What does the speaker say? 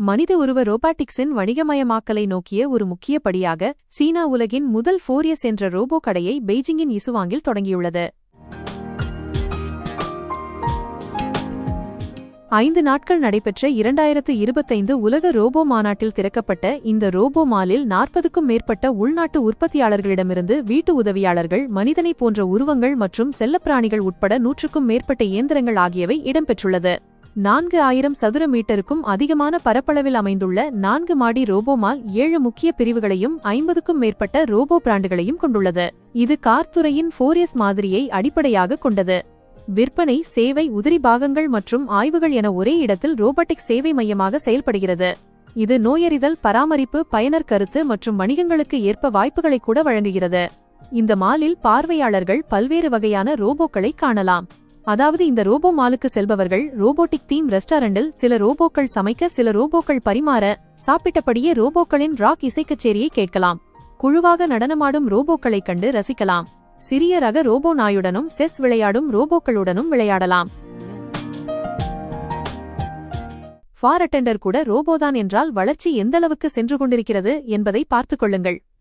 மனித உருவ ரோபாட்டிக்ஸின் வணிகமயமாக்கலை நோக்கிய ஒரு முக்கிய படியாக சீனா உலகின் முதல் ஃபோரியஸ் என்ற ரோபோ கடையை பெய்ஜிங்கின் இசுவாங்கில் தொடங்கியுள்ளது. ஐந்து நாட்கள் நடைபெற்ற இரண்டாயிரத்து இருபத்தைந்து உலக ரோபோ மாநாட்டில் திறக்கப்பட்ட இந்த ரோபோ மாலில் நாற்பதுக்கும் மேற்பட்ட உள்நாட்டு உற்பத்தியாளர்களிடமிருந்து வீட்டு உதவியாளர்கள் மனிதனை போன்ற உருவங்கள் மற்றும் செல்லப்பிராணிகள் உட்பட நூற்றுக்கும் மேற்பட்ட இயந்திரங்கள் ஆகியவை இடம்பெற்றுள்ளது. நான்கு ஆயிரம் சதுர மீட்டருக்கும் அதிகமான பரப்பளவில் அமைந்துள்ள நான்கு மாடி ரோபோமால் ஏழு முக்கிய பிரிவுகளையும் ஐம்பதுக்கும் மேற்பட்ட ரோபோ பிராண்டுகளையும் கொண்டுள்ளது. இது கார்த்துறையின் ஃபோரியஸ் மாதிரியை அடிப்படையாக கொண்டது. விற்பனை சேவை உதிரி பாகங்கள் மற்றும் ஆய்வுகள் என ஒரே இடத்தில் ரோபோட்டிக் சேவை மையமாக செயல்படுகிறது. இது நோயறிதல் பராமரிப்பு பயனர் கருத்து மற்றும் வணிகங்களுக்கு ஏற்ப வாய்ப்புகளை கூட வழங்குகிறது. இந்த மாலில் பார்வையாளர்கள் பல்வேறு வகையான ரோபோக்களை காணலாம். அதாவது இந்த ரோபோ மாலுக்கு செல்பவர்கள் ரோபோட்டிக் தீம் ரெஸ்டாரண்டில் சில ரோபோக்கள் சமைக்க சில ரோபோக்கள் பரிமாற சாப்பிட்டபடியே ரோபோக்களின் ராக் இசைக்கச்சேரியை கேட்கலாம். குழுவாக நடனமாடும் ரோபோக்களைக் கண்டு ரசிக்கலாம். சிறிய ரக ரோபோ நாயுடனும் செஸ் விளையாடும் ரோபோக்களுடனும் விளையாடலாம். ஃபார் அட்டெண்டர் கூட ரோபோதான் என்றால் வளர்ச்சி எந்தளவுக்கு சென்று கொண்டிருக்கிறது என்பதை பார்த்துக் கொள்ளுங்கள்.